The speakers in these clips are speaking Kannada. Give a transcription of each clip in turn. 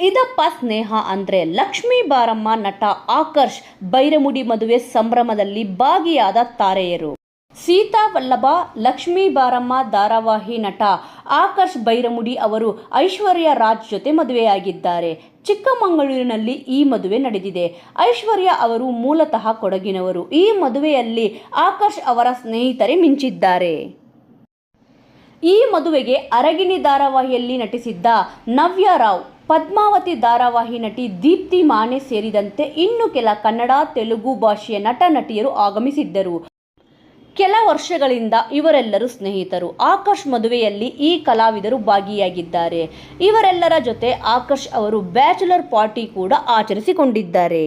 ಏನಪ್ಪ ಸ್ನೇಹ ಅಂದರೆ ಲಕ್ಷ್ಮೀ ಬಾರಮ್ಮ ನಟ ಆಕರ್ಷ್ ಬೈರಮುಡಿ ಮದುವೆ ಸಂಭ್ರಮದಲ್ಲಿ ಭಾಗಿಯಾದ ತಾರೆಯರು. ಸೀತಾ ವಲ್ಲಭ, ಲಕ್ಷ್ಮೀ ಬಾರಮ್ಮ ಧಾರಾವಾಹಿ ನಟ ಆಕರ್ಷ್ ಬೈರಮುಡಿ ಅವರು ಐಶ್ವರ್ಯ ರಾಜ್ ಜೊತೆ ಮದುವೆಯಾಗಿದ್ದಾರೆ. ಚಿಕ್ಕಮಗಳೂರಿನಲ್ಲಿ ಈ ಮದುವೆ ನಡೆದಿದೆ. ಐಶ್ವರ್ಯ ಅವರು ಮೂಲತಃ ಕೊಡಗಿನವರು. ಈ ಮದುವೆಯಲ್ಲಿ ಆಕರ್ಷ್ ಅವರ ಸ್ನೇಹಿತರೇ ಮಿಂಚಿದ್ದಾರೆ. ಈ ಮದುವೆಗೆ ಅರಗಿಣಿ ಧಾರಾವಾಹಿಯಲ್ಲಿ ನಟಿಸಿದ್ದ ನವ್ಯ ರಾವ್ ಪದ್ಮಾವತಿ ಧಾರಾವಾಹಿ ನಟಿ ದೀಪ್ತಿ ಮಾನೆ ಸೇರಿದಂತೆ ಇನ್ನು ಕೆಲ ಕನ್ನಡ, ತೆಲುಗು ಭಾಷೆಯ ನಟ, ನಟಿಯರು ಆಗಮಿಸಿದ್ದರು. ಕೆಲ ವರ್ಷಗಳಿಂದ ಇವರೆಲ್ಲರೂ ಸ್ನೇಹಿತರು. ಆಕಾಶ್ ಮದುವೆಯಲ್ಲಿ ಈ ಕಲಾವಿದರು ಭಾಗಿಯಾಗಿದ್ದಾರೆ. ಇವರೆಲ್ಲರ ಜೊತೆ ಆಕಾಶ್ ಅವರು ಬ್ಯಾಚುಲರ್ ಪಾರ್ಟಿ ಕೂಡ ಆಚರಿಸಿಕೊಂಡಿದ್ದಾರೆ.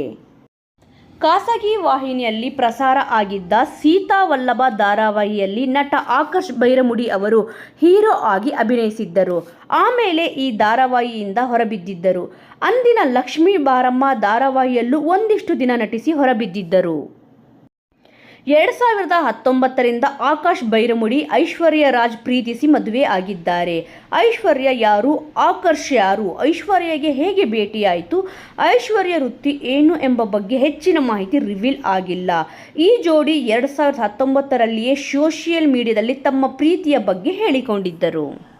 ಖಾಸಗಿ ವಾಹಿನಿಯಲ್ಲಿ ಪ್ರಸಾರ ಆಗಿದ್ದ ಸೀತಾ ವಲ್ಲಭ ಧಾರಾವಾಹಿಯಲ್ಲಿ ನಟ ಆಕರ್ಷ್ ಬೈರಮುಡಿ ಅವರು ಹೀರೋ ಆಗಿ ಅಭಿನಯಿಸಿದ್ದರು. ಆಮೇಲೆ ಈ ಧಾರಾವಾಹಿಯಿಂದ ಹೊರಬಿದ್ದಿದ್ದರು. ಅಂದಿನ ಲಕ್ಷ್ಮೀ ಬಾರಮ್ಮ ಧಾರಾವಾಹಿಯಲ್ಲೂ ಒಂದಿಷ್ಟು ದಿನ ನಟಿಸಿ ಹೊರಬಿದ್ದಿದ್ದರು. ಎರಡು ಸಾವಿರದ ಹತ್ತೊಂಬತ್ತರಿಂದ ಆಕಾಶ್ ಬೈರಮುಡಿ ಐಶ್ವರ್ಯ ರಾಜ್ ಪ್ರೀತಿಸಿ ಮದುವೆ ಆಗಿದ್ದಾರೆ. ಐಶ್ವರ್ಯ ಯಾರು? ಆಕರ್ಷ್ ಯಾರು? ಐಶ್ವರ್ಯಗೆ ಹೇಗೆ ಭೇಟಿಯಾಯಿತು? ಐಶ್ವರ್ಯ ವೃತ್ತಿ ಏನು ಎಂಬ ಬಗ್ಗೆ ಹೆಚ್ಚಿನ ಮಾಹಿತಿ ರಿವೀಲ್ ಆಗಿಲ್ಲ. ಈ ಜೋಡಿ ಎರಡು ಸಾವಿರದ ಹತ್ತೊಂಬತ್ತರಲ್ಲಿಯೇ ಸೋಷಿಯಲ್ ಮೀಡಿಯಾದಲ್ಲಿ ತಮ್ಮ ಪ್ರೀತಿಯ ಬಗ್ಗೆ ಹೇಳಿಕೊಂಡಿದ್ದರು.